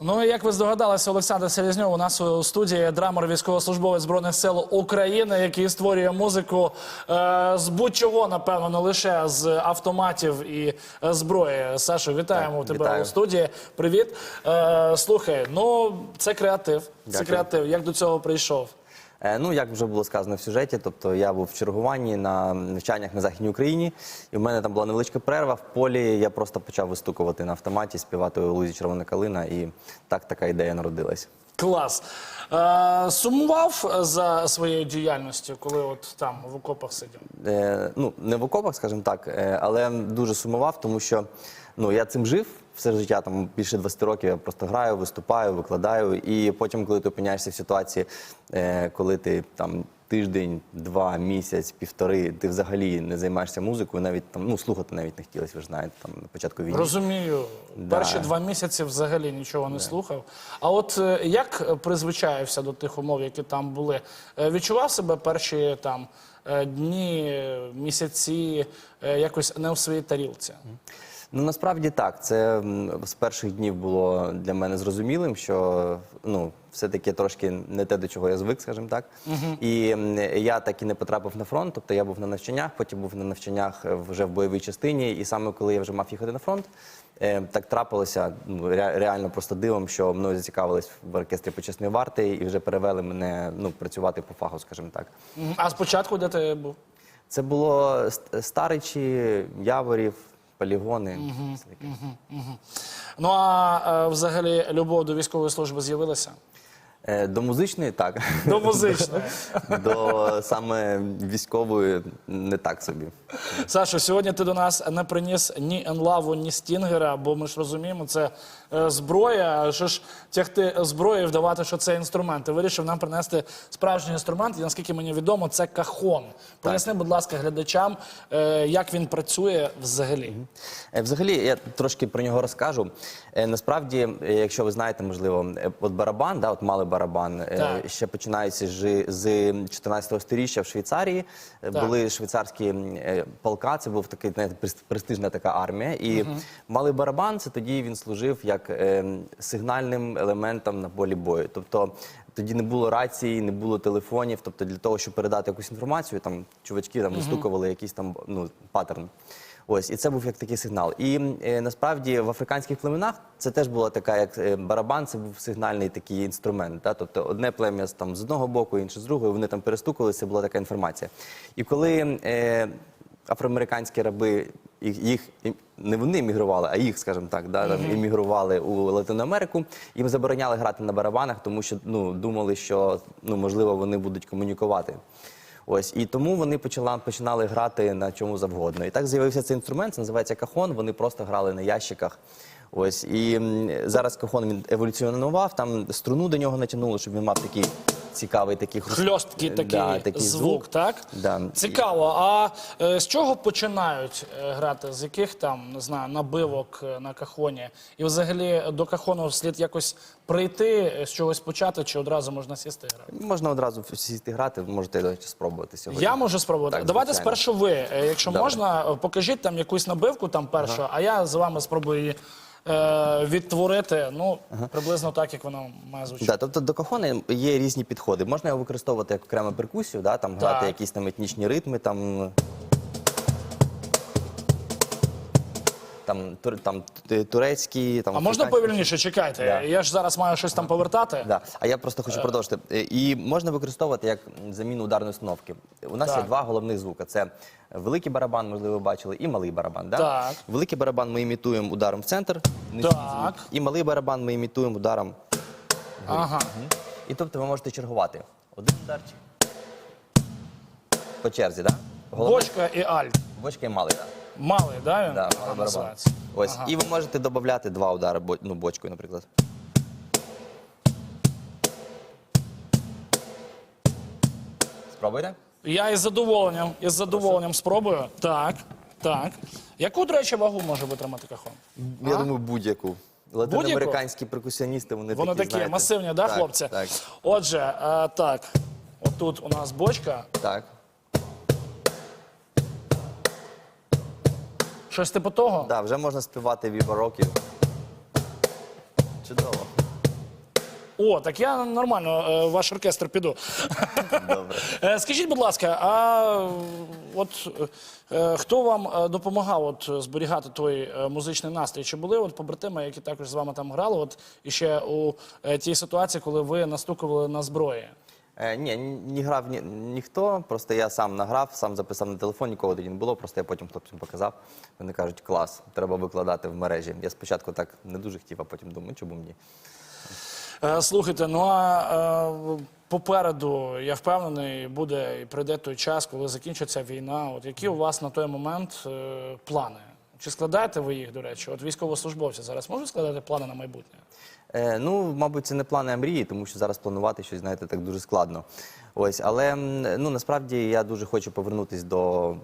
Ну і як ви здогадалися, Олександр Селезньов у нас у студії драмер військовослужбовець збройних сил України, який створює музику е, з будь-чого, напевно, не лише з автоматів і е, зброї. Сашо, вітаємо Так, тебе вітаю. у студії. Привіт. Е, слухай, ну це креатив. Це Дякую. креатив. Як до цього прийшов? Е, Ну, як вже було сказано в сюжеті, тобто я був в чергуванні на навчаннях на Західній Україні, і в мене там була невеличка перерва. В полі я просто почав вистукувати на автоматі, співати у лузі червона калина, і так така ідея народилась. Клас. Е, сумував за своєю діяльністю, коли от там в окопах сидів? Е, ну, не в окопах, скажімо так, е, але дуже сумував, тому що ну, я цим жив все життя, там більше 20 років я просто граю, виступаю, викладаю. І потім, коли ти опиняєшся в ситуації, е, коли ти там тиждень, два, місяць, півтори, ти взагалі не займаєшся музикою, навіть там ну слухати навіть не хотілося, ви ж знаєте, там на початку війни. Розумію, Да. перші два місяці взагалі нічого не слухав. А от е, як призвичаєвся до тих умов, які там були? Е, Відчував себе перші там дні, місяці якось не у своїй тарілці? Ну насправді так. Це з перших днів було для мене зрозумілим, що ну все-таки трошки не те, до чого я звик, скажімо так. І я так і не потрапив на фронт. Тобто я був на навчаннях, потім був на навчаннях е, вже в бойовій частині. І саме коли я вже мав їхати на фронт, е, так трапилося ну, реально просто дивом, що мною зацікавились в оркестрі почесної варти і вже перевели мене ну працювати по фаху, скажімо так. А спочатку де ти був? Це було Старичі, Яворів, полігони. Ну а е, взагалі любов до військової служби з'явилася? Е, До музичної так. До музичної. До саме військової не так собі. Сашо, сьогодні ти до нас не приніс ні енлаву, ні стінгера, бо ми ж розуміємо, це зброя. А Що ж тягти зброю і вдавати, що це інструмент. Ти вирішив нам принести справжній інструмент, і наскільки мені відомо, це кахон. Поясни, будь ласка, глядачам, е, як він працює взагалі. Е, Взагалі, я трошки про нього розкажу. Е, Насправді, е, якщо ви знаєте, можливо, е, от барабан, да, от малий барабан, е, Так. ще починається з 14 сторіччя в Швейцарії. Е, Так. Були швейцарські е, полка, це був такий престижна така армія. І малий барабан це тоді він служив як е, сигнальним елементом на полі бою. Тобто тоді не було рації, не було телефонів. Тобто для того, щоб передати якусь інформацію, там чувачки там вистукували якийсь там ну, паттерн. Ось, і це був як такий сигнал. І е, насправді в африканських племенах це теж була така, як е, барабан, це був сигнальний такий інструмент. Да? Тобто одне плем'я з- там з одного боку, інше з другого, вони там перестукували, це була така інформація. І коли е, афроамериканські раби їх, їх не вони емігрували, а їх, скажімо так, да, там, емігрували у Латину Америку, їм забороняли грати на барабанах, тому що ну, думали, що ну, можливо вони будуть комунікувати. Ось і тому вони почала, починали грати на чому завгодно. І так з'явився цей інструмент, це називається кахон. Вони просто грали на ящиках. Ось і зараз кахон він еволюціонував, там струну до нього натягнули, щоб він мав такий цікавий такий хруст- Хльосткий такий, да, такий звук, так? Да. Цікаво. А е, з чого починають е, грати? З яких там не знаю набивок е, на кахоні? І взагалі до кахону слід якось прийти, е, з чогось почати, чи одразу можна сісти грати? Можна одразу сісти грати, можете до речі, спробувати сьогодні. Я можу спробувати. Так, Давайте звичайно. спершу ви, е, якщо Добре. можна, е, покажіть там якусь набивку там першу, а я з вами спробую її е, відтворити. Ну приблизно так, як воно має звучати. Да, тобто до кахони є різні підходи. Можна його використовувати як окрему перкусію, да, там грати якісь там етнічні ритми, там. Там, тур, там турецькі, там А можна повільніше? Чекайте. Да. Я ж зараз маю щось там повертати. Да. А я просто хочу продовжити. Е, І можна використовувати як заміну ударної установки. У нас Так. є два головних звука: це великий барабан, можливо, ви бачили, і малий барабан. Да? Так. Великий барабан ми імітуємо ударом в центр, Так. і малий барабан ми імітуємо ударом. Ага. І тобто ви можете чергувати. Один ударчик. По черзі, так? Да? Бочка і альт. Бочка і малий, так. Малий, да, він Да, малий барабан. називається? Ось. Ага. І ви можете додати два удари бо- ну, бочкою, наприклад. Спробуйте. Я із задоволенням, із задоволенням спробую. Так, так. Яку, до речі, вагу може витримати кахон? Я думаю, будь-яку. Латиноамериканські перкусіоністи, вони, Вони такі знаєте. масивні, да, Так, хлопці? Так, Отже, е, так. Отут у нас бочка. так. Щось типу того? Да, вже можна співати вібароків. Чудово. О, так я нормально е, в ваш оркестр піду. Добре. Е, Скажіть, будь ласка, а е, от е, хто вам е, допомагав от зберігати той е, музичний настрій? Чи були от побратими, які також з вами там грали? От іще у е, тій ситуації, коли ви настукували на зброї? Е, ні, не грав ні, ніхто, просто я сам награв, сам записав на телефон, нікого тоді не було, просто я потім хлопцям показав. Вони кажуть, клас, треба викладати в мережі. Я спочатку так не дуже хотів, а потім думаю, чому б. Е, Слухайте, ну а е, попереду, я впевнений, буде і прийде той час, коли закінчиться війна. От які у вас на той момент е, плани? Чи складаєте ви їх, до речі? От військовослужбовці зараз можуть складати плани на майбутнє? Е, ну, мабуть, це не плани, а мрії, тому що зараз планувати щось, знаєте, так дуже складно. Ось, але ну насправді я дуже хочу повернутися до е,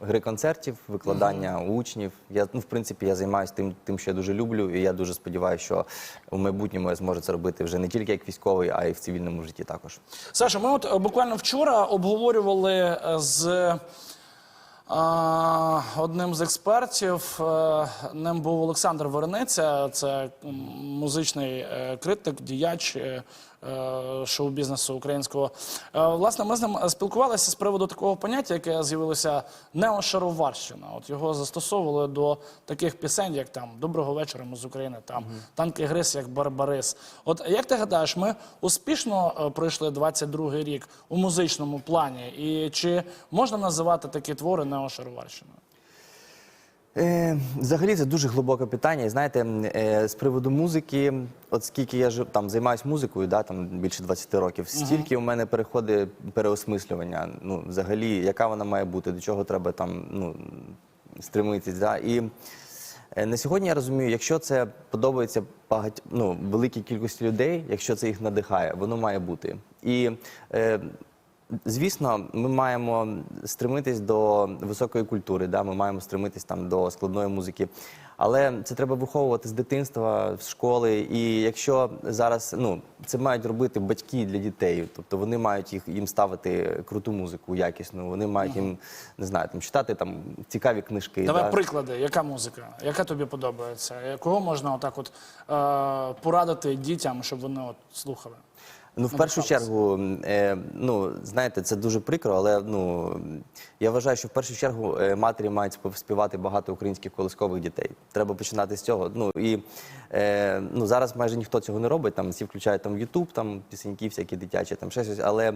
гри концертів, викладання учнів. Я ну, в принципі, я займаюся тим, тим, що я дуже люблю, і я дуже сподіваюся, що в майбутньому я зможу це робити вже не тільки як військовий, а й в цивільному житті також. Саша, ми от е, буквально вчора обговорювали з одним з експертів. е, Ним був Олександр Ворониця, це музичний е, критик, діяч е, шоу-бізнесу українського. Е, Власне, ми з ним спілкувалися з приводу такого поняття, яке з'явилося неошароварщина. От його застосовували до таких пісень, як там Доброго вечора, ми з України, там танки Грис, як Барбарис. От як ти гадаєш, ми успішно е, пройшли 22-й рік у музичному плані? І чи можна називати такі твори неошароварщиною? Е, взагалі це дуже глибоке питання. І знаєте, е, з приводу музики, от скільки я жив, там займаюся музикою, да, там більше 20 років, стільки у мене переходить переосмислювання. Ну, взагалі, яка вона має бути, до чого треба там ну, стремитись. Да? І е, на сьогодні я розумію, якщо це подобається багать, ну, великій кількості людей, якщо це їх надихає, воно має бути. І е, Звісно, ми маємо стремитись до високої культури, да? ми маємо стремитись там до складної музики. Але це треба виховувати з дитинства, з школи. І якщо зараз ну це мають робити батьки для дітей, тобто вони мають їх їм ставити круту музику, якісну, вони мають їм не знаю, там читати там цікаві книжки. Давай да? приклади, яка музика? Яка тобі подобається? Кого можна отак от е, порадити дітям, щоб вони от слухали? Ну, в першу чергу, е, ну знаєте, це дуже прикро, але ну я вважаю, що в першу чергу е, матері мають спів- співати багато українських колискових дітей. Треба починати з цього. Ну і е, ну зараз майже ніхто цього не робить. Там всі включають там Ютуб, там пісеньки, всякі дитячі, там ще щось. Але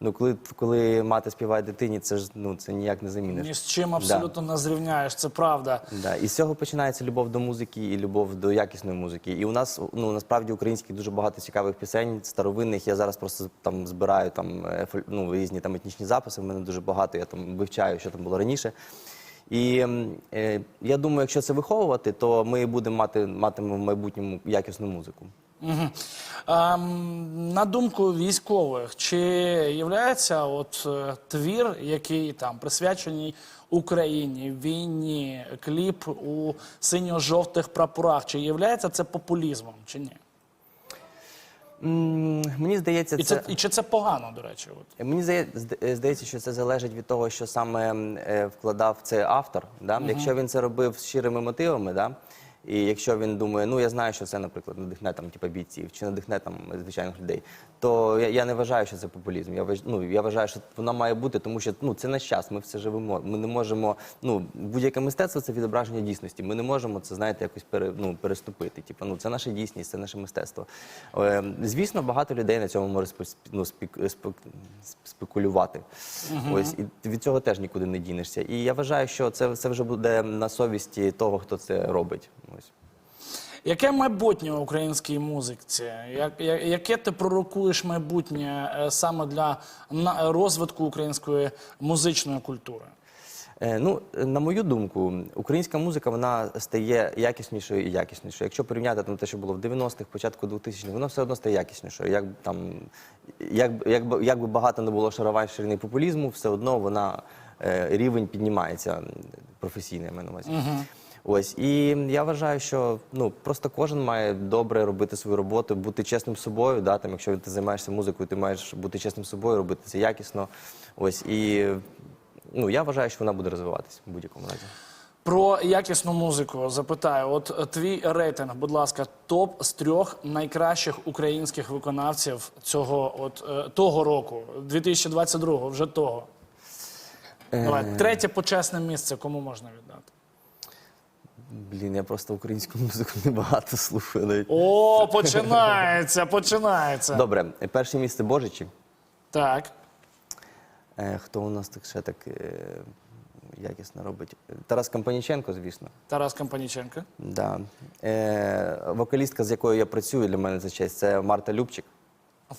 ну коли коли мати співає дитині, це ж ну це ніяк не заміниш. Ні з чим абсолютно не зрівняєш, це правда. Да, і з цього починається любов до музики і любов до якісної музики. І у нас ну насправді українських дуже багато цікавих пісень, старовинних. Я зараз просто там збираю там е, ну, різні там етнічні записи. В мене дуже багато. Я там вивчаю, що там було раніше. І е, я думаю, якщо це виховувати, то ми будемо мати матимемо в майбутньому якісну музику. Угу. Ем, на думку військових, чи являється от е, твір, який там присвячений Україні, війні, кліп у синьо-жовтих прапорах, чи являється це популізмом, чи ні? М, Мені здається, І, це, і чи це погано, до речі? От? Мені здає- зд- здається, що це залежить від того, що саме м, е, вкладав цей автор. Да? Якщо він це робив з щирими мотивами, да? І якщо він думає, ну я знаю, що це, наприклад, надихне там типу, бійців чи надихне там звичайних людей, то я, я не вважаю, що це популізм. Я ну, я вважаю, що вона має бути, тому що ну це наш час. Ми все живемо. Ми не можемо. Ну будь-яке мистецтво це відображення дійсності. Ми не можемо це, знаєте, якось пере, ну, переступити. Типу, ну це наша дійсність, це наше мистецтво. Е, звісно, багато людей на цьому може ну, спік- спек- спекулювати. Ось і від цього теж нікуди не дінешся. І я вважаю, що це, це вже буде на совісті того, хто це робить. Ось. Яке майбутнє у українській музиці? Яке ти пророкуєш майбутнє е, саме для розвитку української музичної культури? Е, Ну, на мою думку, українська музика вона стає якіснішою і якіснішою. Якщо порівняти там те, що було в 90-х, початку 2000-х, вона все одно стає якіснішою. Як там, як, як, як би багато не було шароварщини і популізму, все одно вона е, рівень піднімається професійний, я маю на увазі. Ось і я вважаю, що ну просто кожен має добре робити свою роботу, бути чесним собою. Да, там, якщо ти займаєшся музикою, ти маєш бути чесним собою, робити це якісно. Ось і ну я вважаю, що вона буде розвиватися в будь-якому разі. Про якісну музику запитаю. От е, твій рейтинг, будь ласка, топ з трьох найкращих українських виконавців цього от е, того року, 2022, вже того. Давай, третє почесне місце, кому можна віддати? Блін, я просто українську музику небагато слухаю. навіть. О, починається, починається. Добре, перше місце Божичі. Так. Е, Хто у нас так ще так е, якісно робить? Тарас Компаніченко, звісно. Тарас Компаніченко. Да. Е, вокалістка, з якою я працюю, для мене це честь, це Марта Любчик.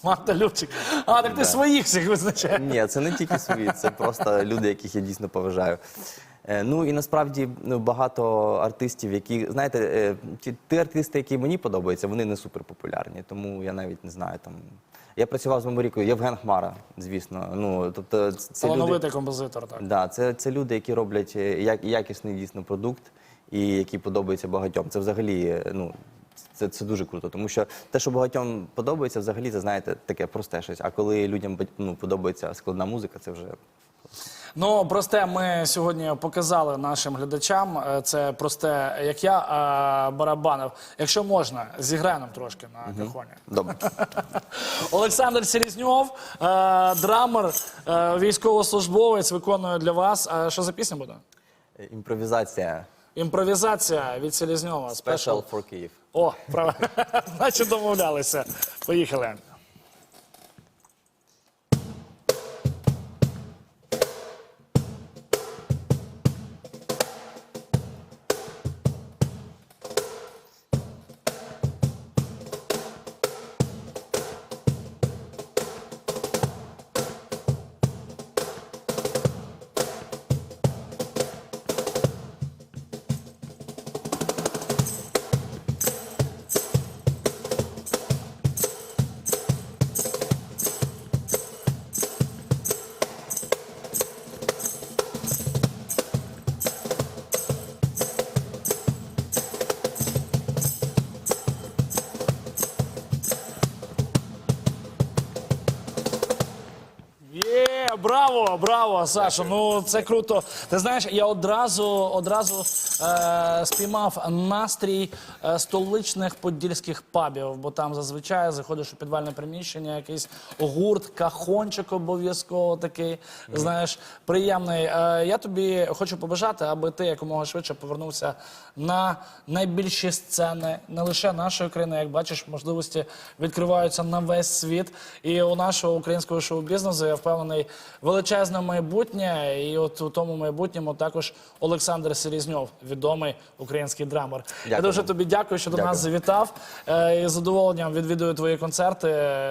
Марта Любчик. А, так ти своїх всіх визначаєш. Ні, це не тільки свої, це просто люди, яких я дійсно поважаю. Е, Ну і насправді ну, багато артистів, які знаєте, е, ті, ті артисти, які мені подобаються, вони не суперпопулярні. Тому я навіть не знаю там. Я працював з Меморікою, Євген Хмара, звісно. Ну тобто, це люди, композитор, так. да, це, це люди, які роблять е, як, якісний дійсно продукт і які подобаються багатьом. Це взагалі, ну. Це, це дуже круто, тому що те, що багатьом подобається, взагалі це знаєте таке просте щось. А коли людям ну, подобається складна музика, це вже Ну, просте, ми сьогодні показали нашим глядачам. е, Це просте, як я е, барабанив. Якщо можна, зіграй нам трошки на кахоні. добре. Олександр Селізньов, е, драмер, військовослужбовець, виконує для вас. Що за пісня буде? Імпровізація. Імпровізація від Селізньова. Special for Київ. О, правильно. Значить, домовлялися. Поїхали. Браво, браво, Саша. Ну це круто. Ти знаєш, я одразу одразу е, спіймав настрій е, столичних подільських пабів, бо там зазвичай заходиш у підвальне приміщення, якийсь гурт, кахончик обов'язково такий. Знаєш, приємний. Е, я тобі хочу побажати, аби ти якомога швидше повернувся на найбільші сцени, не лише нашої країни, як бачиш, можливості відкриваються на весь світ. І у нашого українського шоу-бізнесу я впевнений величезне майбутнє. І от у тому майбутньому також Олександр Селізньов, відомий український драмер. Я дуже тобі дякую, що до Дякую. нас завітав. Е, І з задоволенням відвідую твої концерти.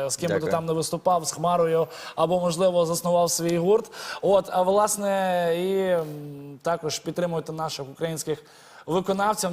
З ким би ти там не виступав, з Хмарою або можливо заснував свій гурт. От а власне і також підтримуйте наших українських виконавців.